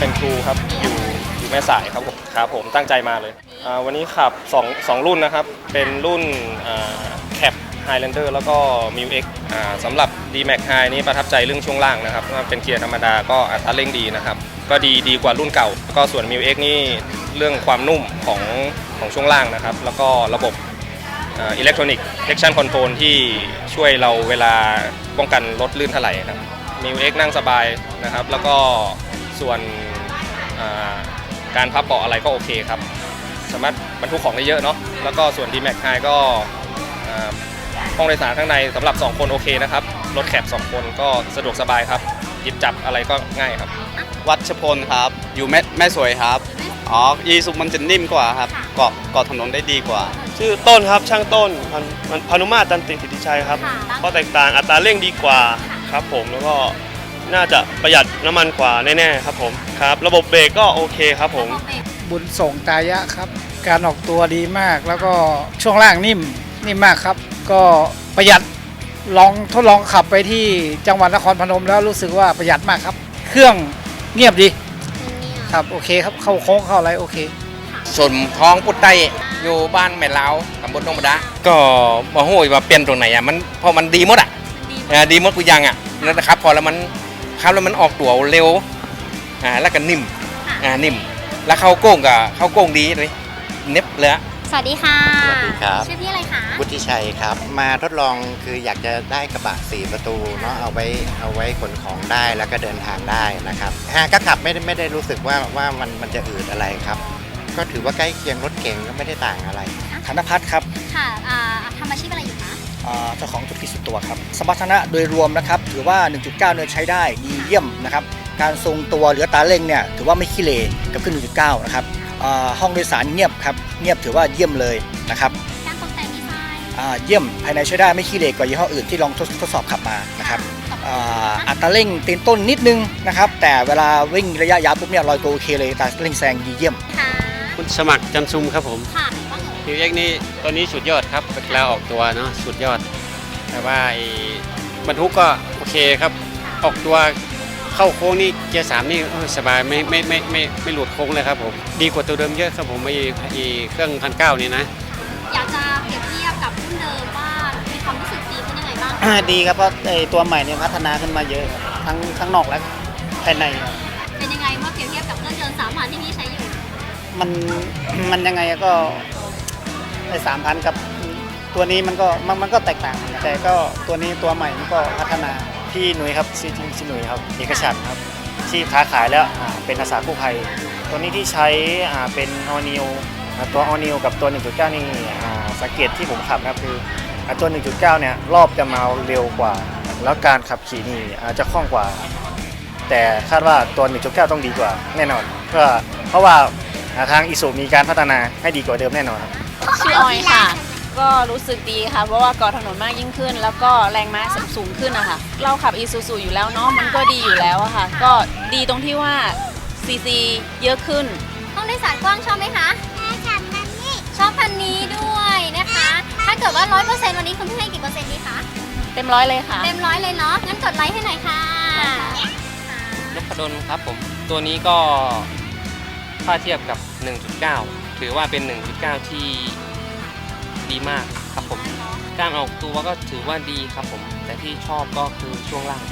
เป็นครูครับอยู่อยู่แม่สายครับผมครับผมตั้งใจมาเลยอ่าวันนี้ขับ2 2รุ่นนะครับ เป็นรุ่นแคป Highlander แล้วก็ m u X อ่าสำหรับ D Max High นี้ประทับใจเรื่องช่วงล่างนะครับเป็นเกียร์ธรรมดาก็อัตราเร่งดีนะครับ ก็ดีดีกว่ารุ่นเก่าแล้วก็ส่วน m u X นี่เรื่องความนุ่มของของช่วงล่างนะครับ แล้วก็ระบบอิเล็กทรอนิกส์เ c คชั่นคอนโทรลที่ช่วยเราเวลาป้องกันรถลื่นถลายครับมิวเอ็กนั่งสบายนะครับ แล้วก็ ส่วนอ่าการพับเบาะอะไรก็โอเคครับ สามารถบรรทุกของได้เยอะเนาะแล้วก็ส่วน d m a x High ก็อ่าห้องโดยสารข้างในสำหรับ 2 คนโอเคนะครับ รถแคบ2 คนก็สะดวกสบายครับหยิบจับอะไรก็ง่ายครับ วัชพลครับ อยู่แม่แม่สวยครับ อ๋อยีสุมันจะนิ่มกว่าครับเกาะเกาะถนนได้ดีกว่า ชื่อต้นครับช่างต้นพันพันพานุมาตรตันติสิทธิชัยครับค่ะก็แตกต่างอัตราเร่งดีกว่าครับผมแล้วก็ น่าจะประหยัดน้ำมันกว่าแน่ๆครับผมครับ ระบบเบรกก็โอเคครับผม บุญส่งตายะครับ การออกตัวดีมากแล้วก็ช่วงล่างนิ่มนิ่มมากครับ ก็ประหยัดลองทดลองขับไปที่จังหวัดนครพนมแล้วรู้สึกว่าประหยัดมากครับ เครื่องเงียบดีครับโอเคครับเข้าโค้งเข้าอะไรโอเคสนท้องพุทธไตอยู่บ้านแม่ลาวตำบลดงบดาก็มาโหยมาเปลี่ยนตรงไหนอะมันเพราะมันดีหมดอะเออดีหมดกูยังอะนะครับพอแล้วมัน ครับแล้วมันออกตัวเร็วอ่าแล้วก็นิ่มอ่านิ่ม แล้วเข้าโก้งกับเข้าโก้งดีเลยเน็บเลยอะ สวัสดีค่ะสวัสดีครับ ชื่อพี่อะไรคะ วุฒิชัยครับ มาทดลองคืออยากจะได้กระบะ4ประตูเนาะเอาไว้เอาไว้ขนของได้แล้วก็เดินทางได้นะครับอ่าก็ขับไม่ได้ไม่ได้รู้สึกว่าว่ามันมันจะอืดอะไรครับ ก็ถือว่าใกล้เคียงรถเก่งก็ไม่ได้ต่างอะไร ธนพัฒน์ครับ ค่ะอ่าทำอาชีพอะไรอยู่คะอ่า เจ้าของธุรกิจส่วนตัวครับสมรรถนะโดยรวมนะครับถือว่า 1.9 เนี่ยใช้ได้ดีเยี่ยมนะครับการทรงตัวหรืออัตราเร่งเนี่ยถือว่าไม่ขี้เหร่กับขึ้น 1.9 นะครับอ่าห้องโดยสารเงียบครับเงียบถือว่าเยี่ยมเลยนะครับการตกแต่งดีไซน์อ่าเยี่ยมภายในใช้ได้ไม่ขี้เหร่กว่ายี่ห้ออื่นที่ลองทดทดสอบขับมานะครับอ่าอัตราเร่งตีนต้นนิดนึงนะครับแต่เวลาวิ่งระยะยาวปุ๊บเนี่ยลอยตัวโอเคเลยอัตราเร่งแซงดีเยี่ยมค่ะคุณสมัครจันซุมครับผม ค่ะว่าไงมิวเอ็กนี่ตัวนี้สุดยอดครับเวลาออกตัวเนาะสุดยอด แต่ว่าไอ้บรรทุกก็โอเคครับ ออกตัวเข้าโค้งนี่เกียร์สามนี่เออสบายไม่ไม่ไม่ไม่ไม่หลุดโค้งเลยครับผมดีกว่าตัวเดิมเยอะครับผมไอ้ไอ้เครื่องพันเก้านี่นะอยากจะเปรียบเทียบกับรุ่นเดิมว่ามีความรู้สึกดีขึ้นยังไงบ้างอ่าดีครับเพราะไอตัวใหม่เนี่ยพัฒนาขึ้นมาเยอะครับทั้งทั้งนอกและภายในครับเป็นยังไงเมื่อเปรียบเทียบกับเครื่องยนต์สามพันที่พี่ใช้อยู่ มันมันยังไงอะก็ไอสามพันกับตัวนี้มันก็มันมันก็แตกต่างกันแต่ก็ตัวนี้ตัวใหม่มันก็พัฒนา พี่หนุ่ยครับชื่อจริงชื่อหนุ่ยครับเอกชันท์ครับที่ค้าขายแล้วอ่าเป็นอาสากู้ภัย ตัวนี้ที่ใช้อ่าเป็นออนิวตัวออนิวกับตัว 1.9 นี่อ่าสังเกตที่ผมขับนะครับคืออ่าตัว 1.9 เนี่ยรอบจะมาเร็วกว่า แล้วการขับขี่นี่อาจจะคล่องกว่า แต่คาดว่าตัว 1.9 ต้องดีกว่าแน่นอน เพื่อเพราะว่าอ่าทางอิสุมีการพัฒนาให้ดีกว่าเดิมแน่นอนครับ ชื่อออยค่ะ ก็รู้สึกดีค่ะ เพราะว่าเกาะถนนมากยิ่งขึ้น แล้วก็แรงม้าสูงขึ้นนะคะเราขับอีซูซูอยู่แล้วเนาะมันก็ดีอยู่แล้วอะค่ะ ก็ดีตรงที่ว่าซีซีเยอะขึ้น ห้องโดยสารกว้างชอบไหมคะชอบคันนี้ชอบคันนี้ด้วยนะคะ ถ้าเกิดว่าร้อยเปอร์เซ็นต์วันนี้คุณพี่ให้กี่เปอร์เซ็นต์ดีคะเต็มร้อยเลยค่ะ เต็มร้อยเลยเนาะงั้นกดไลค์ให้หน่อยค่ะนพดลครับผม ตัวนี้ก็ถ้าเทียบกับ 1.9 ถือว่าเป็น 1.9 ที่ดีมากครับผม การออกตัวก็ถือว่าดีครับผม แต่ที่ชอบก็คือช่วงล่าง